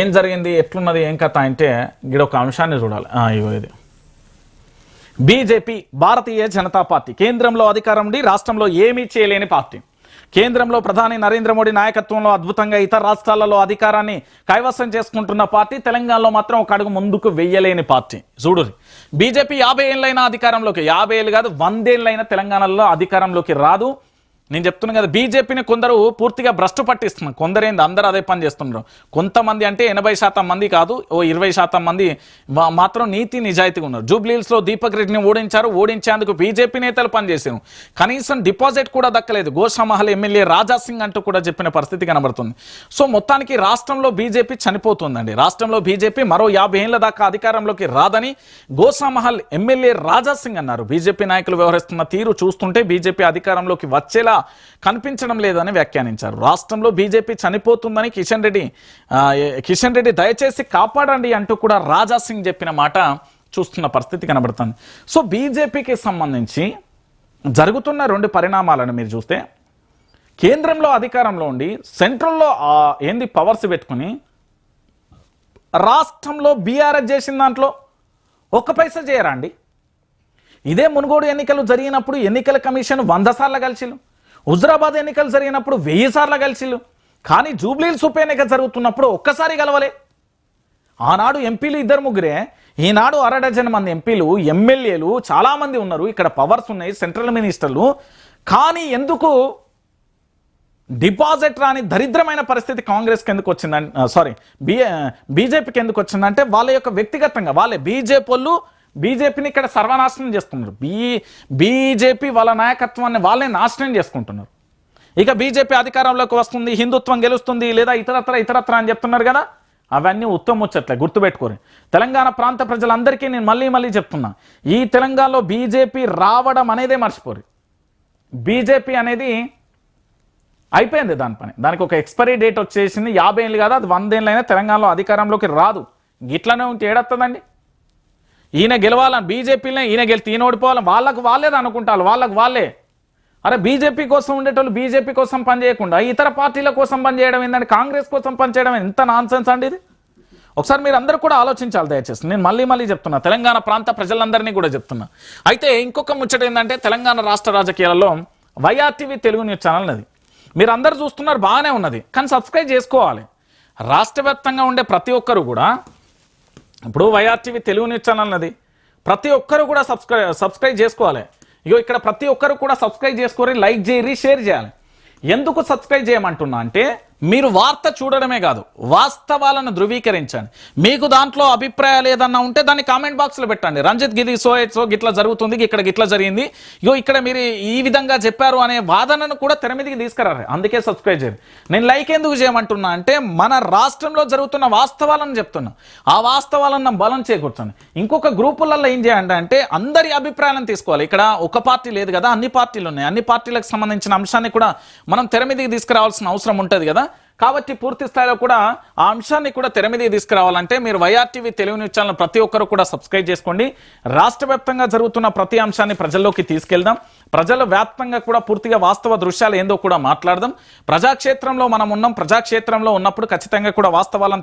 ఏం జరిగింది ఎట్లున్నది ఏం కథ అంటే ఇక్కడ ఒక అంశాన్ని చూడాలి. ఇవో ఇది. BJP Bharatiya Janata Party. కేంద్రంలో అధికారం ఉండి రాష్ట్రంలో ఏమీ చేయలేని పార్టీ. కేంద్రంలో ప్రధాని నరేంద్ర మోడీ నాయకత్వంలో అద్భుతంగా ఇతర రాష్ట్రాలలో అధికారాన్ని కైవసం చేసుకుంటున్న పార్టీ తెలంగాణలో మాత్రం ఒక అడుగు ముందుకు వెయ్యలేని పార్టీ. చూడు. బీజేపీ యాభై ఏళ్ళైన అధికారంలోకి యాభై ఏళ్ళు కాదు వందేళ్ళైన తెలంగాణలో అధికారంలోకి రాదు. నేను చెప్తున్నాను కదా బీజేపీని కొందరు పూర్తిగా భ్రష్టు పట్టిస్తున్నారు. కొందరేంది అందరూ అదే పని చేస్తున్నారు కొంతమంది అంటే ఎనభై శాతం మంది కాదు ఓ ఇరవై శాతం మంది మాత్రం నీతి నిజాయితీగా ఉన్నారు. జూబ్లీహిల్స్లో దీపక్ రెడ్డిని ఓడించారు ఓడించేందుకు బీజేపీ నేతలు పనిచేశారు. కనీసం డిపాజిట్ కూడా దక్కలేదు. గోషామహల్ ఎమ్మెల్యే రాజా సింగ్ అంటూ కూడా చెప్పిన పరిస్థితి కనబడుతుంది. సో మొత్తానికి రాష్ట్రంలో బీజేపీ చనిపోతుందండి. రాష్ట్రంలో బీజేపీ మరో యాభై ఏళ్ళ దాకా అధికారంలోకి రాదని గోషామహల్ ఎమ్మెల్యే రాజా సింగ్ అన్నారు. బీజేపీ నాయకులు వ్యవహరిస్తున్న తీరు చూస్తుంటే బీజేపీ అధికారంలోకి వచ్చేలా కనిపించడం లేదని వ్యాఖ్యానించారు. రాష్ట్రంలో బీజేపీ చనిపోతుందని కిషన్ రెడ్డి కిషన్ రెడ్డి దయచేసి కాపాడండి అంటూ కూడా రాజా సింగ్ చెప్పిన మాట చూస్తున్న పరిస్థితి కనబడుతుంది. సో బీజేపీకి సంబంధించి జరుగుతున్న రెండు పరిణామాలను మీరు చూస్తే కేంద్రంలో అధికారంలో ఉండి సెంట్రల్లో ఏంది పవర్స్ పెట్టుకుని రాష్ట్రంలో బీఆర్ఎస్ చేసిన దాంట్లో ఒక్క పైసా చేయరా అండి? ఇదే మునుగోడు ఎన్నికలు జరిగినప్పుడు ఎన్నికల కమిషన్ వంద సార్లు కలిసిలు హుజరాబాద్ ఎన్నికలు జరిగినప్పుడు వెయ్యి సార్లు కలిసిలు కానీ జూబ్లీహిల్స్ ఉప ఎన్నిక జరుగుతున్నప్పుడు ఒక్కసారి కలవలే ఆనాడు ఎంపీలు ఇద్దరు ముగ్గురే. ఈనాడు అర డజన్ మంది ఎంపీలు ఎమ్మెల్యేలు చాలామంది ఉన్నారు. ఇక్కడ పవర్స్ ఉన్నాయి సెంట్రల్ మినిస్టర్లు. కానీ ఎందుకు డిపాజిట్ రాని దరిద్రమైన పరిస్థితి కాంగ్రెస్కి ఎందుకు వచ్చిందంటే సారీ బీ బీజేపీకి ఎందుకు వచ్చిందంటే వాళ్ళ యొక్క వ్యక్తిగతంగా వాళ్ళే బీజేపీ వాళ్ళు బీజేపీని ఇక్కడ సర్వనాశనం చేస్తున్నారు. బీ బీజేపీ వాళ్ళ నాయకత్వాన్ని వాళ్ళే నాశనం చేసుకుంటున్నారు. ఇక బీజేపీ అధికారంలోకి వస్తుంది హిందుత్వం గెలుస్తుంది లేదా ఇతరత్ర ఇతరత్ర అని చెప్తున్నారు కదా? అవన్నీ ఉత్తమ ముచ్చట్లే గుర్తుపెట్టుకోరు. తెలంగాణ ప్రాంత ప్రజలందరికీ నేను మళ్ళీ మళ్ళీ చెప్తున్నా ఈ తెలంగాణలో బీజేపీ రావడం అనేదే మర్చిపోరు. బీజేపీ అనేది అయిపోయింది దాని పని. దానికి ఒక ఎక్స్పైరీ డేట్ వచ్చేసింది యాభై ఏళ్ళు కాదు అది వందేళ్ళైనా తెలంగాణలో అధికారంలోకి రాదు. గిట్లనే ఉంటే ఏడొస్తుందండి ఈయన గెలవాలని బీజేపీలో ఈయన గెలిచి ఈయన ఓడిపోవాలని వాళ్ళకు వాళ్ళేది అనుకుంటారు. వాళ్ళకు వాళ్ళే. అరే బీజేపీ కోసం ఉండేటోళ్ళు బీజేపీ కోసం పనిచేయకుండా ఇతర పార్టీల కోసం పనిచేయడం ఏంటంటే కాంగ్రెస్ కోసం పనిచేయడం ఎంత నాన్సెన్స్ అండి ఇది? ఒకసారి మీరు అందరూ కూడా ఆలోచించాలి దయచేసి. నేను మళ్ళీ మళ్ళీ చెప్తున్నా. తెలంగాణ ప్రాంత ప్రజలందరినీ కూడా చెప్తున్నా. అయితే ఇంకొక ముచ్చట ఏంటంటే తెలంగాణ రాష్ట్ర రాజకీయాలలో వైఆర్టీవీ తెలుగు న్యూస్ ఛానల్ అది మీరు అందరు చూస్తున్నారు బాగానే ఉన్నది. కానీ సబ్స్క్రైబ్ చేసుకోవాలి. రాష్ట్రవ్యాప్తంగా ఉండే ప్రతి ఒక్కరు కూడా ఇప్పుడు వైఆర్టీవీ తెలుగు న్యూస్ ఛానల్ అన్నది ప్రతి ఒక్కరు కూడా సబ్స్క్రై సబ్స్క్రైబ్ చేసుకోవాలి. ఇగో ఇక్కడ ప్రతి ఒక్కరు కూడా సబ్స్క్రైబ్ చేసుకొని లైక్ చేయరి షేర్ చేయాలి. ఎందుకు సబ్స్క్రైబ్ చేయమంటున్నా అంటే మీరు వార్త చూడడమే కాదు వాస్తవాలను ధృవీకరించండి. మీకు దాంట్లో అభిప్రాయాలు ఏదన్నా ఉంటే దాన్ని కామెంట్ బాక్స్లో పెట్టండి. రంజిత్ గిది సో సో గిట్లా జరుగుతుంది ఇక్కడ గిట్లా జరిగింది. ఇగో ఇక్కడ మీరు ఈ విధంగా చెప్పారు అనే వాదనను కూడా తెర మీదకి తీసుకురారు అందుకే సబ్స్క్రైబ్ చేయండి. నేను లైక్ ఎందుకు చేయమంటున్నా అంటే మన రాష్ట్రంలో జరుగుతున్న వాస్తవాలను చెప్తున్నా. ఆ వాస్తవాలను బలం చేకూర్చండి. ఇంకొక గ్రూపులలో ఏం చేయండి అంటే అందరి అభిప్రాయాలను తీసుకోవాలి. ఇక్కడ ఒక పార్టీ లేదు కదా అన్ని పార్టీలు ఉన్నాయి. అన్ని పార్టీలకు సంబంధించిన అంశాన్ని కూడా మనం తెర మీదకి తీసుకురావాల్సిన అవసరం ఉంటుంది కదా. కాబట్టి పూర్తి స్థాయిలో కూడా ఆ అంశాన్ని కూడా తెర మీదకి తీసుకురావాలంటే మీరు వైఆర్టీవీ తెలుగు న్యూస్ ఛానల్ ప్రతి ఒక్కరు కూడా సబ్స్క్రైబ్ చేసుకోండి. రాష్ట్ర వ్యాప్తంగా జరుగుతున్న ప్రతి అంశాన్ని ప్రజల్లోకి తీసుకెళ్దాం. ప్రజల వ్యాప్తంగా కూడా పూర్తిగా వాస్తవ దృశ్యాలు ఏందో కూడా మాట్లాడదాం. ప్రజాక్షేత్రంలో మనం ఉన్నాం. ప్రజాక్షేత్రంలో ఉన్నప్పుడు ఖచ్చితంగా కూడా వాస్తవాలను